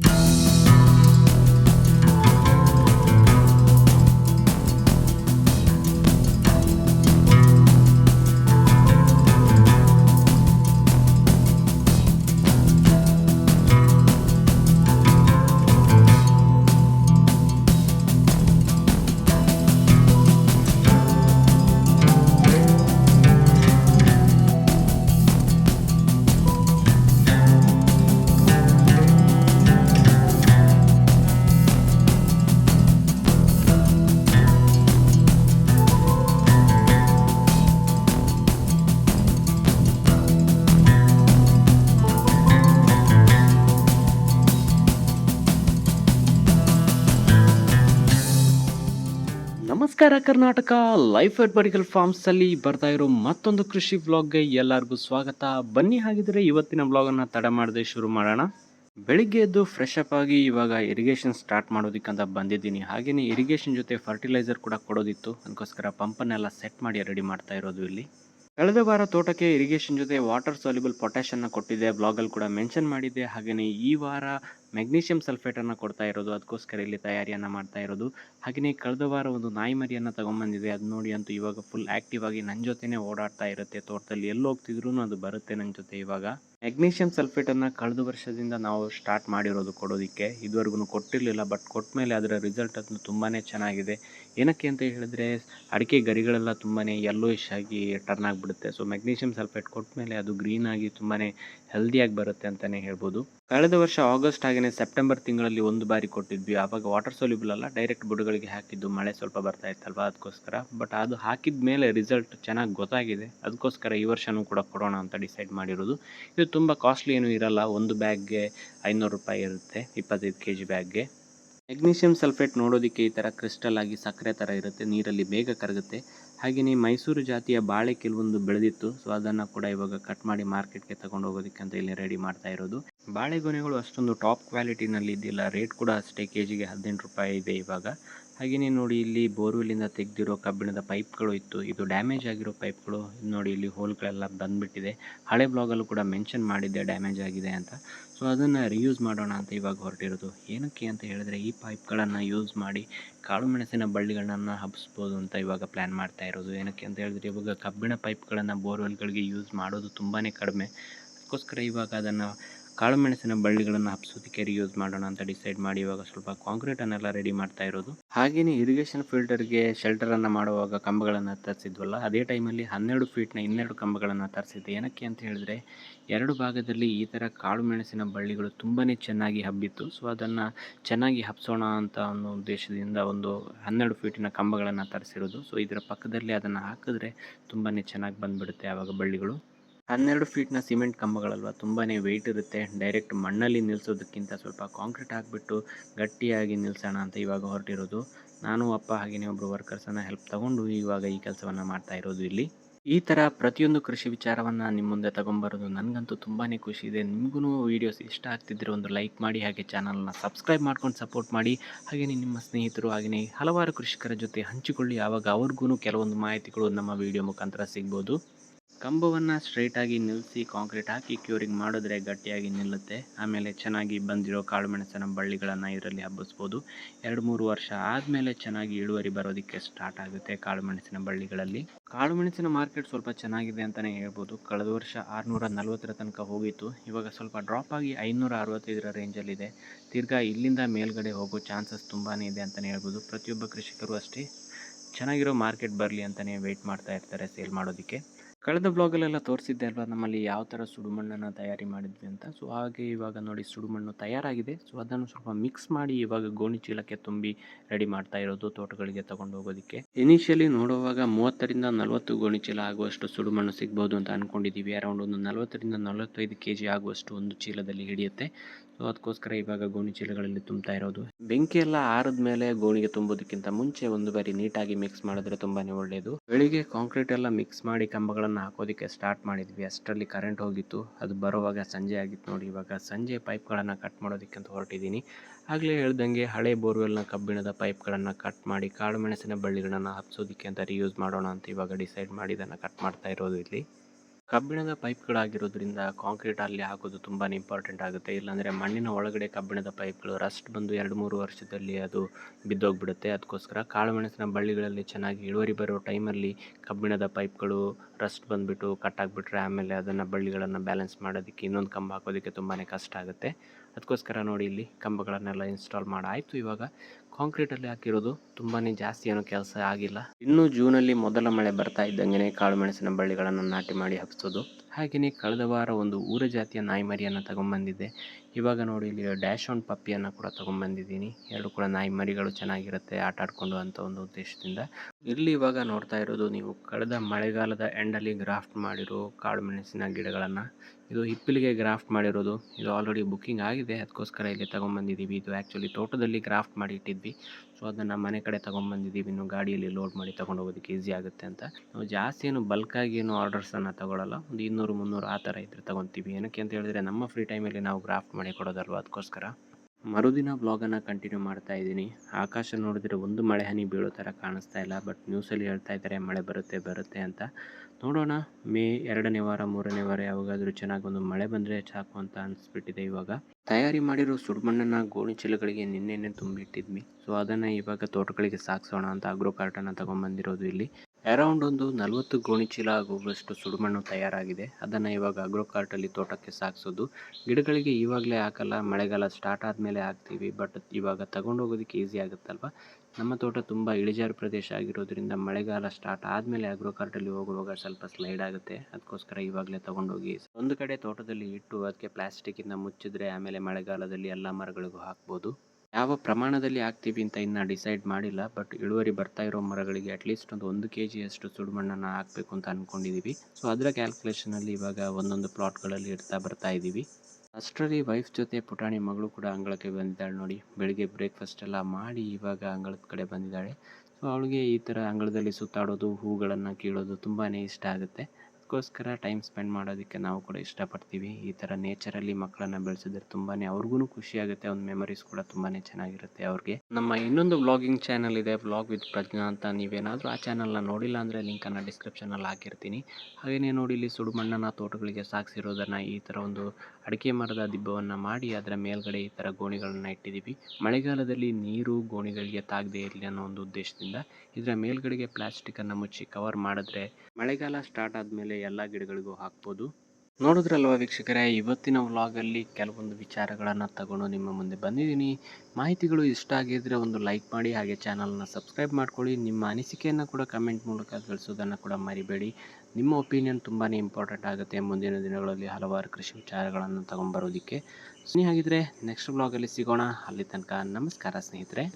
Bye. ನಮಸ್ಕಾರ Karnataka. Life ಅಡ್ಬರಿಕಲ್ forms ಅಲ್ಲಿ ಬರ್ತಾ ಇರೋ ಮತ್ತೊಂದು ಕೃಷಿ ವ್ಲಾಗ್ಗೆ ಎಲ್ಲರಿಗೂ ಸ್ವಾಗತ. ಬನ್ನಿ ಹಾಗಿದ್ರೆ ಇವತ್ತಿನ ವ್ಲಾಗನ್ನು ತಡ ಮಾಡದೆ ಶುರು ಮಾಡೋಣ. ಬೆಳಿಗ್ಗೆ ಎದ್ದು ಫ್ರೆಶ್ ಅಪ್ ಆಗಿ ಇವಾಗ ಇರಿಗೇಷನ್ ಸ್ಟಾರ್ಟ್ ಮಾಡೋದಕ್ಕಂತ ಬಂದಿದ್ದೀನಿ. ಹಾಗೆಯೇ ಇರಿಗೇಷನ್ ಜೊತೆ ಫರ್ಟಿಲೈಸರ್ ಕೂಡ ಕೊಡೋದಿತ್ತು. ಅದಕ್ಕೋಸ್ಕರ ಪಂಪನ್ನೆಲ್ಲ ಸೆಟ್ ಮಾಡಿ ರೆಡಿ ಮಾಡ್ತಾ ಇರೋದು ಇಲ್ಲಿ. ಕಳೆದ ವಾರ ತೋಟಕ್ಕೆ ಇರಿಗೇಷನ್ ಜೊತೆ ವಾಟರ್ ಸಾಲ್ಯುಬಲ್ ಪೊಟ್ಯಾಷನ್ನ ಕೊಟ್ಟಿದ್ದೆ. ಬ್ಲಾಗಲ್ಲಿ ಕೂಡ ಮೆನ್ಷನ್ ಮಾಡಿದ್ದೆ. ಹಾಗೆಯೇ ಈ ವಾರ ಮೆಗ್ನೀಷಿಯಂ ಸಲ್ಫೇಟನ್ನು ಕೊಡ್ತಾ ಇರೋದು ಅದಕ್ಕೋಸ್ಕರ ಇಲ್ಲಿ ತಯಾರಿಯನ್ನು ಮಾಡ್ತಾ ಇರೋದು. ಹಾಗೆಯೇ ಕಳೆದ ವಾರ ಒಂದು ನಾಯಿ ಮರಿಯನ್ನು ತೊಗೊಂಬಂದಿದೆ. ಅದು ನೋಡಿ ಅಂತೂ ಇವಾಗ ಫುಲ್ ಆ್ಯಕ್ಟಿವ್ ಆಗಿ ನನ್ನ ಜೊತೆನೇ ಓಡಾಡ್ತಾ ಇರುತ್ತೆ ತೋಟದಲ್ಲಿ. ಎಲ್ಲಿ ಹೋಗ್ತಿದ್ರು ಅದು ಬರುತ್ತೆ ನನ್ನ ಜೊತೆ ಇವಾಗ. ಮೆಗ್ನೀಷಿಯಂ ಸಲ್ಫೇಟನ್ನು ಕಳೆದ ವರ್ಷದಿಂದ ನಾವು ಸ್ಟಾರ್ಟ್ ಮಾಡಿರೋದು ಕೊಡೋದಕ್ಕೆ. ಇದುವರೆಗೂ ಕೊಟ್ಟಿರಲಿಲ್ಲ ಬಟ್ ಕೊಟ್ಟ ಮೇಲೆ ಅದರ ರಿಸಲ್ಟ್ ಅದು ತುಂಬಾ ಚೆನ್ನಾಗಿದೆ. ಏನಕ್ಕೆ ಅಂತ ಹೇಳಿದ್ರೆ, ಅಡಿಕೆ ಗರಿಗಳೆಲ್ಲ ತುಂಬಾ ಯೆಲ್ಲೋಯಿಶ್ ಆಗಿ ಟರ್ನ್ ಆಗಿಬಿಡುತ್ತೆ. ಸೊ ಮೆಗ್ನೀಷಿಯಂ ಸಲ್ಫೇಟ್ ಕೊಟ್ಟ ಮೇಲೆ ಅದು ಗ್ರೀನ್ ಆಗಿ ತುಂಬಾ ಹೆಲ್ದಿಯಾಗಿ ಬರುತ್ತೆ ಅಂತಲೇ ಹೇಳ್ಬೋದು. ಕಳೆದ ವರ್ಷ ಆಗಸ್ಟ್ ಹಾಗೆಯೇ ಸೆಪ್ಟೆಂಬರ್ ತಿಂಗಳಲ್ಲಿ ಒಂದು ಬಾರಿ ಕೊಟ್ಟಿದ್ವಿ. ಆವಾಗ ವಾಟರ್ ಸೊಲ್ಯೂಬಲ್ ಅಲ್ಲ ಡೈರೆಕ್ಟ್ ಬುಡಗಳಿಗೆ ಹಾಕಿದ್ದು ಮಳೆ ಸ್ವಲ್ಪ ಬರ್ತಾ ಇತ್ತಲ್ವಾ ಅದಕ್ಕೋಸ್ಕರ ಬಟ್ ಅದು ಹಾಕಿದ ಮೇಲೆ ರಿಸಲ್ಟ್ ಚೆನ್ನಾಗಿ ಗೊತ್ತಾಗಿದೆ. ಅದಕ್ಕೋಸ್ಕರ ಈ ವರ್ಷನೂ ಕೂಡ ಕೊಡೋಣ ಅಂತ ಡಿಸೈಡ್ ಮಾಡಿರೋದು. ಇದು ತುಂಬ ಕಾಸ್ಟ್ಲಿ ಏನೂ ಇರಲ್ಲ. ಒಂದು ಬ್ಯಾಗ್ಗೆ ಐನೂರು ರೂಪಾಯಿ ಇರುತ್ತೆ, ಇಪ್ಪತ್ತೈದು ಕೆ ಜಿ ಬ್ಯಾಗ್ಗೆ ಮೆಗ್ನೀಷಿಯಂ ಸಲ್ಫೇಟ್ ನೋಡೋದಕ್ಕೆ ಈ ಥರ ಕ್ರಿಸ್ಟಲ್ ಆಗಿ ಸಕ್ಕರೆ ಥರ ಇರುತ್ತೆ, ನೀರಲ್ಲಿ ಬೇಗ ಕರಗುತ್ತೆ. ಹಾಗೆಯೇ ಮೈಸೂರು ಜಾತಿಯ ಬಾಳೆ ಕೆಲವೊಂದು ಬೆಳೆದಿತ್ತು. ಸೊ ಅದನ್ನು ಕೂಡ ಇವಾಗ ಕಟ್ ಮಾಡಿ ಮಾರ್ಕೆಟ್ಗೆ ತಗೊಂಡು ಹೋಗೋದಕ್ಕೆ ಅಂತ ಇಲ್ಲಿ ರೆಡಿ ಮಾಡ್ತಾ ಇರೋದು. ಬಾಳೆಗೊನೆಗಳು ಅಷ್ಟೊಂದು ಟಾಪ್ ಕ್ವಾಲಿಟಿನಲ್ಲಿ ಇದ್ದಿಲ್ಲ. ರೇಟ್ ಕೂಡ ಅಷ್ಟೇ. ಕೆ ಜಿಗೆ ಹದಿನೆಂಟು ರೂಪಾಯಿ ಇದೆ ಇವಾಗ. ಹಾಗೆಯೇ ನೋಡಿ, ಇಲ್ಲಿ ಬೋರ್ವೆಲ್ಲಿಂದ ತೆಗೆದಿರೋ ಕಬ್ಬಿಣದ ಪೈಪ್ಗಳು ಇತ್ತು. ಇದು ಡ್ಯಾಮೇಜ್ ಆಗಿರೋ ಪೈಪ್ಗಳು. ನೋಡಿ, ಇಲ್ಲಿ ಹೋಲ್ಗಳೆಲ್ಲ ಬಂದುಬಿಟ್ಟಿದೆ. ಹಳೆ ಬ್ಲಾಗಲ್ಲೂ ಕೂಡ ಮೆನ್ಷನ್ ಮಾಡಿದ್ದೆ ಡ್ಯಾಮೇಜ್ ಆಗಿದೆ ಅಂತ. ಸೊ, ಅದನ್ನು ರಿಯೂಸ್ ಮಾಡೋಣ ಅಂತ ಇವಾಗ ಹೊರಟಿರೋದು. ಏನಕ್ಕೆ ಅಂತ ಹೇಳಿದ್ರೆ, ಈ ಪೈಪ್ಗಳನ್ನು ಯೂಸ್ ಮಾಡಿ ಕಾಳು ಮೆಣಸಿನ ಬಳ್ಳಿಗಳನ್ನು ಹಬ್ಬಿಸ್ಬೋದು ಅಂತ ಇವಾಗ ಪ್ಲ್ಯಾನ್ ಮಾಡ್ತಾ ಇರೋದು. ಏನಕ್ಕೆ ಅಂತ ಹೇಳಿದ್ರೆ, ಇವಾಗ ಕಬ್ಬಿಣ ಪೈಪ್ಗಳನ್ನು ಬೋರ್ವೆಲ್ಗಳಿಗೆ ಯೂಸ್ ಮಾಡೋದು ತುಂಬಾ ಕಡಿಮೆ. ಅದಕ್ಕೋಸ್ಕರ ಇವಾಗ ಅದನ್ನು ಕಾಳು ಮೆಣಸಿನ ಬಳ್ಳಿಗಳನ್ನು ಹಬ್ಸೋದಕ್ಕೆ ಯೂಸ್ ಮಾಡೋಣ ಅಂತ ಡಿಸೈಡ್ ಮಾಡಿ ಇವಾಗ ಸ್ವಲ್ಪ ಕಾಂಕ್ರೀಟನ್ನೆಲ್ಲ ರೆಡಿ ಮಾಡ್ತಾ ಇರೋದು. ಹಾಗೆಯೇ ಇರಿಗೇಷನ್ ಫಿಲ್ಟರ್ಗೆ ಶೆಲ್ಟರನ್ನು ಮಾಡುವಾಗ ಕಂಬಗಳನ್ನು ತರಿಸಿದ್ವಲ್ಲ, ಅದೇ ಟೈಮಲ್ಲಿ ಹನ್ನೆರಡು ಫೀಟ್ನ ಇನ್ನೆರಡು ಕಂಬಗಳನ್ನು ತರಿಸಿದ್ದೆ. ಏನಕ್ಕೆ ಅಂತ ಹೇಳಿದ್ರೆ, ಎರಡು ಭಾಗದಲ್ಲಿ ಈ ಥರ ಕಾಳು ಮೆಣಸಿನ ಬಳ್ಳಿಗಳು ತುಂಬಾ ಚೆನ್ನಾಗಿ ಹಬ್ಬಿತ್ತು. ಸೊ ಅದನ್ನು ಚೆನ್ನಾಗಿ ಹಬ್ಸೋಣ ಅಂತ ಅನ್ನೋ ಉದ್ದೇಶದಿಂದ ಒಂದು ಹನ್ನೆರಡು ಫೀಟಿನ ಕಂಬಗಳನ್ನು ತರಿಸಿರೋದು. ಸೊ ಇದರ ಪಕ್ಕದಲ್ಲಿ ಅದನ್ನು ಹಾಕಿದ್ರೆ ತುಂಬಾ ಚೆನ್ನಾಗಿ ಬಂದ್ಬಿಡುತ್ತೆ ಆವಾಗ ಬಳ್ಳಿಗಳು. ಹನ್ನೆರಡು ಫೀಟ್ನ ಸಿಮೆಂಟ್ ಕಂಬಗಳಲ್ವ? ತುಂಬಾ ವೆಯ್ಟ್ ಇರುತ್ತೆ. ಡೈರೆಕ್ಟ್ ಮಣ್ಣಲ್ಲಿ ನಿಲ್ಲಿಸೋದಕ್ಕಿಂತ ಸ್ವಲ್ಪ ಕಾಂಕ್ರೀಟ್ ಹಾಕಿಬಿಟ್ಟು ಗಟ್ಟಿಯಾಗಿ ನಿಲ್ಲಿಸೋಣ ಅಂತ ಇವಾಗ ಹೊರಟಿರೋದು. ನಾನು, ಅಪ್ಪ ಹಾಗೆಯೇ ಒಬ್ಬರು ವರ್ಕರ್ಸನ್ನು ಹೆಲ್ಪ್ ತಗೊಂಡು ಇವಾಗ ಈ ಕೆಲಸವನ್ನು ಮಾಡ್ತಾ ಇರೋದು ಇಲ್ಲಿ. ಈ ಥರ ಪ್ರತಿಯೊಂದು ಕೃಷಿ ವಿಚಾರವನ್ನು ನಿಮ್ಮ ಮುಂದೆ ತಗೊಂಬರೋದು ನನಗಂತೂ ತುಂಬಾ ಖುಷಿ ಇದೆ. ನಿಮಗೂ ವೀಡಿಯೋಸ್ ಇಷ್ಟ ಆಗ್ತಿದ್ರೆ ಒಂದು ಲೈಕ್ ಮಾಡಿ, ಹಾಗೆ ಚಾನಲ್ನ ಸಬ್ಸ್ಕ್ರೈಬ್ ಮಾಡ್ಕೊಂಡು ಸಪೋರ್ಟ್ ಮಾಡಿ. ಹಾಗೆಯೇ ನಿಮ್ಮ ಸ್ನೇಹಿತರು ಹಾಗೆಯೇ ಹಲವಾರು ಕೃಷಿಕರ ಜೊತೆ ಹಂಚಿಕೊಳ್ಳಿ. ಆವಾಗ ಅವ್ರಿಗೂ ಕೆಲವೊಂದು ಮಾಹಿತಿಗಳು ನಮ್ಮ ವಿಡಿಯೋ ಮುಖಾಂತರ ಸಿಗ್ಬೋದು. ಕಂಬವನ್ನು ಸ್ಟ್ರೈಟಾಗಿ ನಿಲ್ಲಿಸಿ ಕಾಂಕ್ರೀಟ್ ಹಾಕಿ ಕ್ಯೂರಿಂಗ್ ಮಾಡಿದ್ರೆ ಗಟ್ಟಿಯಾಗಿ ನಿಲ್ಲುತ್ತೆ. ಆಮೇಲೆ ಚೆನ್ನಾಗಿ ಬಂದಿರೋ ಕಾಳುಮೆಣಸಿನ ಬಳ್ಳಿಗಳನ್ನು ಇದರಲ್ಲಿ ಹಬ್ಬಿಸ್ಬೋದು. ಎರಡು ಮೂರು ವರ್ಷ ಆದಮೇಲೆ ಚೆನ್ನಾಗಿ ಇಳುವರಿ ಬರೋದಕ್ಕೆ ಸ್ಟಾರ್ಟ್ ಆಗುತ್ತೆ ಕಾಳುಮೆಣಸಿನ ಬಳ್ಳಿಗಳಲ್ಲಿ. ಕಾಳುಮೆಣಸಿನ ಮಾರ್ಕೆಟ್ ಸ್ವಲ್ಪ ಚೆನ್ನಾಗಿದೆ ಅಂತಲೇ ಹೇಳ್ಬೋದು. ಕಳೆದ ವರ್ಷ ಆರುನೂರ ನಲ್ವತ್ತರ ತನಕ ಹೋಗಿತ್ತು. ಇವಾಗ ಸ್ವಲ್ಪ ಡ್ರಾಪ್ ಆಗಿ ಐನೂರ ಅರವತ್ತೈದರ ರೇಂಜಲ್ಲಿದೆ ತಿರ್ಗಾ ಇಲ್ಲಿಂದ ಮೇಲ್ಗಡೆ ಹೋಗೋ ಚಾನ್ಸಸ್ ತುಂಬಾ ಇದೆ ಅಂತಲೇ ಹೇಳ್ಬೋದು. ಪ್ರತಿಯೊಬ್ಬ ಕೃಷಿಕರು ಅಷ್ಟೇ. ಚೆನ್ನಾಗಿರೋ ಮಾರ್ಕೆಟ್ ಬರಲಿ ಅಂತಲೇ ವೆಯ್ಟ್ ಮಾಡ್ತಾ ಇರ್ತಾರೆ ಸೇಲ್ ಮಾಡೋದಕ್ಕೆ. ಕಳೆದ ಬ್ಲಾಗಲ್ಲೆಲ್ಲ ತೋರಿಸಿದ್ದೆ ಅಲ್ವಾ? ನಮ್ಮಲ್ಲಿ ಯಾವ ಥರ ಸುಡುಮಣ್ಣನ್ನು ತಯಾರಿ ಮಾಡಿದ್ವಿ ಅಂತ. ಸೊ ಹಾಗೆ ಇವಾಗ ನೋಡಿ ಸುಡುಮಣ್ಣು ತಯಾರಾಗಿದೆ. ಸೊ ಅದನ್ನು ಸ್ವಲ್ಪ ಮಿಕ್ಸ್ ಮಾಡಿ ಇವಾಗ ಗೋಣಿ ಚೀಲಕ್ಕೆ ತುಂಬಿ ರೆಡಿ ಮಾಡ್ತಾ ಇರೋದು ತೋಟಗಳಿಗೆ ತಗೊಂಡು ಹೋಗೋದಕ್ಕೆ. ಇನಿಷಿಯಲಿ ನೋಡುವಾಗ ಮೂವತ್ತರಿಂದ ನಲವತ್ತು ಗೋಣಿ ಚೀಲ ಆಗುವಷ್ಟು ಸುಡುಮಣ್ಣು ಸಿಗ್ಬೋದು ಅಂತ ಅನ್ಕೊಂಡಿದ್ದೀವಿ ಅರೌಂಡ್ ಒಂದು ನಲವತ್ತರಿಂದ ನಲವತ್ತೈದು ಕೆ ಜಿ ಆಗುವಷ್ಟು ಒಂದು ಚೀಲದಲ್ಲಿ ಹಿಡಿಯುತ್ತೆ. ಅದಕ್ಕೋಸ್ಕರ ಇವಾಗ ಗೋಣಿ ಚೀಲಗಳಲ್ಲಿ ತುಂಬ್ತಾ ಇರೋದು. ಬೆಂಕಿ ಎಲ್ಲ ಆರಿದ ಮೇಲೆ ಗೋಣಿಗೆ ತುಂಬೋದಕ್ಕಿಂತ ಮುಂಚೆ ಒಂದು ಬಾರಿ ನೀಟಾಗಿ ಮಿಕ್ಸ್ ಮಾಡಿದ್ರೆ ತುಂಬಾನೇ ಒಳ್ಳೆಯದು ಬೆಳಿಗ್ಗೆ ಕಾಂಕ್ರೀಟ್ ಎಲ್ಲ ಮಿಕ್ಸ್ ಮಾಡಿ ಕಂಬಗಳನ್ನು ಹಾಕೋದಕ್ಕೆ ಸ್ಟಾರ್ಟ್ ಮಾಡಿದ್ವಿ. ಅಷ್ಟರಲ್ಲಿ ಕರೆಂಟ್ ಹೋಗಿತ್ತು. ಅದು ಬರುವಾಗ ಸಂಜೆ ಆಗಿತ್ತು ನೋಡಿ. ಇವಾಗ ಸಂಜೆ ಪೈಪ್ಗಳನ್ನು ಕಟ್ ಮಾಡೋದಕ್ಕೆ ಅಂತ ಹೊರಟಿದ್ದೀನಿ. ಆಗಲೇ ಹೇಳ್ದಂಗೆ ಹಳೆ ಬೋರ್ವೆಲ್ನ ಕಬ್ಬಿಣದ ಪೈಪ್ಗಳನ್ನು ಕಟ್ ಮಾಡಿ ಕಾಳು ಮೆಣಸಿನ ಬಳ್ಳಿಗಳನ್ನು ಹಬ್ಸೋದಕ್ಕೆ ಅಂತ ರಿಯೂಸ್ ಮಾಡೋಣ ಅಂತ ಇವಾಗ ಡಿಸೈಡ್ ಮಾಡಿ ಇದನ್ನು ಕಟ್ ಮಾಡ್ತಾ ಇರೋದು ಇಲ್ಲಿ. ಕಬ್ಬಿಣದ ಪೈಪ್ಗಳಾಗಿರೋದ್ರಿಂದ ಕಾಂಕ್ರೀಟ್ ಅಲ್ಲಿ ಹಾಕೋದು ತುಂಬಾ ಇಂಪಾರ್ಟೆಂಟ್ ಆಗುತ್ತೆ. ಇಲ್ಲಾಂದರೆ ಮಣ್ಣಿನ ಒಳಗಡೆ ಕಬ್ಬಿಣದ ಪೈಪ್ಗಳು ರಸ್ಟ್ ಬಂದು ಎರಡು ಮೂರು ವರ್ಷದಲ್ಲಿ ಅದು ಬಿದ್ದೋಗ್ಬಿಡುತ್ತೆ. ಅದಕ್ಕೋಸ್ಕರ ಕಾಳುಮೆಣಸಿನ ಬಳ್ಳಿಗಳಲ್ಲಿ ಚೆನ್ನಾಗಿ ಇಳುವರಿ ಬರೋ ಟೈಮಲ್ಲಿ ಕಬ್ಬಿಣದ ಪೈಪ್ಗಳು ರಸ್ಟ್ ಬಂದುಬಿಟ್ಟು ಕಟ್ಟಾಗ್ಬಿಟ್ರೆ ಆಮೇಲೆ ಅದನ್ನು ಬಳ್ಳಿಗಳನ್ನು ಬ್ಯಾಲೆನ್ಸ್ ಮಾಡೋದಕ್ಕೆ ಇನ್ನೊಂದು ಕಂಬ ಹಾಕೋದಕ್ಕೆ ತುಂಬಾ ಕಷ್ಟ ಆಗುತ್ತೆ. ಅದಕ್ಕೋಸ್ಕರ ನೋಡಿ ಇಲ್ಲಿ ಕಂಬಗಳನ್ನೆಲ್ಲ ಇನ್ಸ್ಟಾಲ್ ಮಾಡಾಯಿತು ಇವಾಗ ಕಾಂಕ್ರೀಟಲ್ಲಿ ಹಾಕಿರೋದು ತುಂಬಾ ಜಾಸ್ತಿ ಏನೋ ಕೆಲಸ ಆಗಿಲ್ಲ. ಇನ್ನು ಜೂನಲ್ಲಿ ಮೊದಲ ಮಳೆ ಬರ್ತಾ ಇದ್ದಂಗೆ ಕಾಳು ಮೆಣಸಿನ ಬಳ್ಳಿಗಳನ್ನು ನಾಟಿ ಮಾಡಿ ಹಬ್ಸೋದು ಹಾಗೆಯೇ ಕಳೆದ ವಾರ ಒಂದು ಊರ ಜಾತಿಯ ನಾಯಿ ಮರಿಯನ್ನು ತಗೊಂಬಂದಿದ್ದೆ. ಇವಾಗ ನೋಡಿ ಇಲ್ಲಿ ಡ್ಯಾಶ್ ಆನ್ ಪಪ್ಪಿಯನ್ನು ಕೂಡ ತಗೊಂಬಂದಿದ್ದೀನಿ. ಎರಡು ಕೂಡ ನಾಯಿ ಮರಿಗಳು ಚೆನ್ನಾಗಿರುತ್ತೆ ಆಟ ಆಡಿಕೊಂಡು ಅಂತ ಒಂದು ಉದ್ದೇಶದಿಂದ. ಇಲ್ಲಿ ಇವಾಗ ನೋಡ್ತಾ ಇರೋದು ನೀವು ಕಳೆದ ಮಳೆಗಾಲದ ಎಂಡಲ್ಲಿ ಗ್ರಾಫ್ಟ್ ಮಾಡಿರೋ ಕಾಳು ಮೆಣಸಿನ ಗಿಡಗಳನ್ನು ಇದು ಹಿಪ್ಪಲಿಗೆ ಗ್ರಾಫ್ಟ್ ಮಾಡಿರೋದು. ಇದು ಆಲ್ರೆಡಿ ಬುಕ್ಕಿಂಗ್ ಆಗಿದೆ. ಅದಕ್ಕೋಸ್ಕರ ಇಲ್ಲಿ ತೊಗೊಂಬಂದಿದ್ದೀವಿ. ಇದು ಆ್ಯಕ್ಚುಲಿ ತೋಟದಲ್ಲಿ ಗ್ರಾಫ್ಟ್ ಮಾಡಿ ಇಟ್ಟಿದ್ವಿ. ಸೊ ಅದನ್ನು ಮನೆ ಕಡೆ ತೊಗೊಂಬಂದಿದ್ದೀವಿ. ಇನ್ನು ಗಾಡಿಯಲ್ಲಿ ಲೋಡ್ ಮಾಡಿ ತೊಗೊಂಡು ಹೋಗೋದಕ್ಕೆ ಈಸಿ ಆಗುತ್ತೆ ಅಂತ. ನಾವು ಜಾಸ್ತಿ ಏನು ಬಲ್ಕಾಗಿ ಏನು ಆರ್ಡರ್ಸನ್ನು ತಗೊಳ್ಳಲ್ಲ ಒಂದು ಇನ್ನೂರು, ಮುನ್ನೂರು ಆ ಥರ ಇದ್ರೆ ತೊಗೊತೀವಿ. ಏನಕ್ಕೆ ಅಂತ ಹೇಳಿದ್ರೆ ನಮ್ಮ ಫ್ರೀ ಟೈಮಲ್ಲಿ ನಾವು ಗ್ರಾಫ್ಟ್ ಮಾಡಿ ಕೊಡೋದಲ್ವ ಅದಕ್ಕೋಸ್ಕರ. ಮರುದಿನ ಬ್ಲಾಗನ್ನು ಕಂಟಿನ್ಯೂ ಮಾಡ್ತಾ ಇದ್ದೀನಿ. ಆಕಾಶ ನೋಡಿದ್ರೆ ಒಂದು ಮಳೆ ಹನಿ ಬೀಳೋ ಥರ ಕಾಣಿಸ್ತಾ ಇಲ್ಲ. ಬಟ್ ನ್ಯೂಸಲ್ಲಿ ಹೇಳ್ತಾ ಇದ್ದಾರೆ, ಮಳೆ ಬರುತ್ತೆ ಬರುತ್ತೆ ಅಂತ. ನೋಡೋಣ. ಮೇ ಎರಡನೇ ವಾರ, ಮೂರನೇ ವಾರ ಯಾವಾಗಾದರೂ ಚೆನ್ನಾಗಿ ಒಂದು ಮಳೆ ಬಂದರೆ ಸಾಕು ಅಂತ ಅನಿಸ್ಬಿಟ್ಟಿದೆ ಇವಾಗ. ತಯಾರಿ ಮಾಡಿರೋ ಸುಡ್ಮಣ್ಣನ ಗೋಣಿ ಚೀಲಗಳಿಗೆ ನಿನ್ನೆನೆ ತುಂಬಿಟ್ಟಿದ್ವಿ. ಸೊ ಅದನ್ನು ಇವಾಗ ತೋಟಗಳಿಗೆ ಸಾಗಿಸೋಣ ಅಂತ ಅಗ್ರೋ ಕಾರ್ಟನ್ನು ತೊಗೊಂಬಂದಿರೋದು ಇಲ್ಲಿ. ಅರೌಂಡ್ ಒಂದು ನಲವತ್ತು ಗೋಣಿಚೀಲ ಆಗುವಷ್ಟು ಸುಡುಮಣ್ಣು ತಯಾರಾಗಿದೆ. ಅದನ್ನು ಇವಾಗ ಅಗ್ರೋ ಕಾರ್ಟಲ್ಲಿ ತೋಟಕ್ಕೆ ಸಾಗಿಸೋದು ಗಿಡಗಳಿಗೆ ಇವಾಗಲೇ ಹಾಕಲ್ಲ, ಮಳೆಗಾಲ ಸ್ಟಾರ್ಟ್ ಆದಮೇಲೆ ಹಾಕ್ತೀವಿ ಬಟ್ ಇವಾಗ ತಗೊಂಡು ಹೋಗೋದಕ್ಕೆ ಈಸಿ ಆಗುತ್ತಲ್ವ? ನಮ್ಮ ತೋಟ ತುಂಬ ಇಳಿಜಾರು ಪ್ರದೇಶ ಆಗಿರೋದ್ರಿಂದ ಮಳೆಗಾಲ ಸ್ಟಾರ್ಟ್ ಆದಮೇಲೆ ಅಗ್ರೋ ಕಾರ್ಟಲ್ಲಿ ಹೋಗುವಾಗ ಸ್ವಲ್ಪ ಸ್ಲೈಡ್ ಆಗುತ್ತೆ. ಅದಕ್ಕೋಸ್ಕರ ಇವಾಗಲೇ ತಗೊಂಡೋಗಿ ಒಂದು ಕಡೆ ತೋಟದಲ್ಲಿ ಇಟ್ಟು, ಅದಕ್ಕೆ ಪ್ಲಾಸ್ಟಿಕ್ಕಿಂದ ಮುಚ್ಚಿದ್ರೆ ಆಮೇಲೆ ಮಳೆಗಾಲದಲ್ಲಿ ಎಲ್ಲ ಮರಗಳಿಗೂ ಹಾಕ್ಬೋದು. ಯಾವ ಪ್ರಮಾಣದಲ್ಲಿ ಹಾಕ್ತೀವಿ ಅಂತ ಇನ್ನು ಡಿಸೈಡ್ ಮಾಡಿಲ್ಲ ಬಟ್ ಇಳುವರಿ ಬರ್ತಾ ಇರೋ ಮರಗಳಿಗೆ ಅಟ್ಲೀಸ್ಟ್ ಒಂದು ಒಂದು ಕೆ ಜಿಯಷ್ಟು ಸುಡುಮಣ್ಣನ್ನು ಹಾಕಬೇಕು ಅಂತ ಅಂದ್ಕೊಂಡಿದ್ದೀವಿ ಸೊ ಅದರ ಕ್ಯಾಲ್ಕುಲೇಷನಲ್ಲಿ ಇವಾಗ ಒಂದೊಂದು ಪ್ಲಾಟ್ಗಳಲ್ಲಿ ಇರ್ತಾ ಬರ್ತಾ ಇದ್ದೀವಿ ಅಷ್ಟರಲ್ಲಿ ವೈಫ್ ಜೊತೆ ಪುಟಾಣಿ ಮಗಳು ಕೂಡ ಅಂಗಳಕ್ಕೆ ಬಂದಿದ್ದಾಳೆ ನೋಡಿ. ಬೆಳಿಗ್ಗೆ ಬ್ರೇಕ್ಫಾಸ್ಟ್ ಎಲ್ಲ ಮಾಡಿ ಇವಾಗ ಅಂಗಳದ ಕಡೆ ಬಂದಿದ್ದಾಳೆ. ಸೊ ಅವಳಿಗೆ ಈ ಥರ ಅಂಗಳದಲ್ಲಿ ಸುತ್ತಾಡೋದು, ಹೂಗಳನ್ನು ಕೀಳೋದು ತುಂಬಾ ಇಷ್ಟ ಆಗುತ್ತೆ. ಅದಕ್ಕೋಸ್ಕರ ಟೈಮ್ ಸ್ಪೆಂಡ್ ಮಾಡೋದಕ್ಕೆ ನಾವು ಕೂಡ ಇಷ್ಟಪಡ್ತೀವಿ. ಈ ಥರ ನೇಚರಲ್ಲಿ ಮಕ್ಕಳನ್ನ ಬೆಳೆಸಿದ್ರೆ ತುಂಬಾ ಅವ್ರಿಗೂ ಖುಷಿ ಆಗುತ್ತೆ ಒಂದು ಮೆಮೊರೀಸ್ ಕೂಡ ತುಂಬಾ ಚೆನ್ನಾಗಿರುತ್ತೆ ಅವ್ರಿಗೆ. ನಮ್ಮ ಇನ್ನೊಂದು ವ್ಲಾಗಿಂಗ್ ಚಾನಲ್ ಇದೆ ವ್ಲಾಗ್ ವಿತ್ ಪ್ರಜ್ಞಾ ಅಂತ. ನೀವೇನಾದರೂ ಆ ಚಾನಲ್ನ ನೋಡಿಲ್ಲ ಅಂದರೆ ಲಿಂಕನ್ನು ಡಿಸ್ಕ್ರಿಪ್ಷನಲ್ಲಿ ಹಾಕಿರ್ತೀನಿ. ಹಾಗೆಯೇ ನೋಡಿ, ಇಲ್ಲಿ ಸುಡುಮಣ್ಣನ್ನು ತೋಟಗಳಿಗೆ ಸಾಗಿಸಿರೋದನ್ನು ಈ ಥರ ಒಂದು ಅಡಿಕೆ ಮರದ ದಿಬ್ಬವನ್ನು ಮಾಡಿ ಅದರ ಮೇಲ್ಗಡೆ ಈ ಥರ ಗೋಣಿಗಳನ್ನು ಇಟ್ಟಿದ್ದೀವಿ. ಮಳೆಗಾಲದಲ್ಲಿ ನೀರು ಗೋಣಿಗಳಿಗೆ ತಾಗದೇ ಇರಲಿ ಅನ್ನೋ ಒಂದು ಉದ್ದೇಶದಿಂದ ಇದರ ಮೇಲ್ಗಡೆಗೆ ಪ್ಲಾಸ್ಟಿಕ್ಕನ್ನು ಮುಚ್ಚಿ ಕವರ್ ಮಾಡಿದ್ರೆ ಮಳೆಗಾಲ ಸ್ಟಾರ್ಟ್ ಆದಮೇಲೆ ಎಲ್ಲ ಗಿಡಗಳಿಗೂ ಹಾಕ್ಬೋದು. ನೋಡಿದ್ರಲ್ವ ವೀಕ್ಷಕರೇ, ಇವತ್ತಿನ ವ್ಲಾಗಲ್ಲಿ ಕೆಲವೊಂದು ವಿಚಾರಗಳನ್ನು ತಗೊಂಡು ನಿಮ್ಮ ಮುಂದೆ ಬಂದಿದ್ದೀನಿ. ಮಾಹಿತಿಗಳು ಇಷ್ಟ ಆಗಿದ್ರೆ ಒಂದು ಲೈಕ್ ಮಾಡಿ, ಹಾಗೆ ಚಾನಲ್ನ ಸಬ್ಸ್ಕ್ರೈಬ್ ಮಾಡ್ಕೊಳ್ಳಿ. ನಿಮ್ಮ ಅನಿಸಿಕೆಯನ್ನು ಕೂಡ ಕಮೆಂಟ್ ಮೂಲಕ ತಿಳಿಸೋದನ್ನು ಕೂಡ ಮರಿಬೇಡಿ. ನಿಮ್ಮ ಒಪಿನಿಯನ್ ತುಂಬಾ ಇಂಪಾರ್ಟೆಂಟ್ ಆಗುತ್ತೆ. ಮುಂದಿನ ದಿನಗಳಲ್ಲಿ ಹಲವಾರು ಕೃಷಿ ವಿಚಾರಗಳನ್ನು ತಗೊಂಬರೋದಕ್ಕೆ ಸ್ನೇಹಿತರೆ ನೆಕ್ಸ್ಟ್ ಬ್ಲಾಗಲ್ಲಿ ಸಿಗೋಣ. ಅಲ್ಲಿ ತನಕ ನಮಸ್ಕಾರ ಸ್ನೇಹಿತರೆ.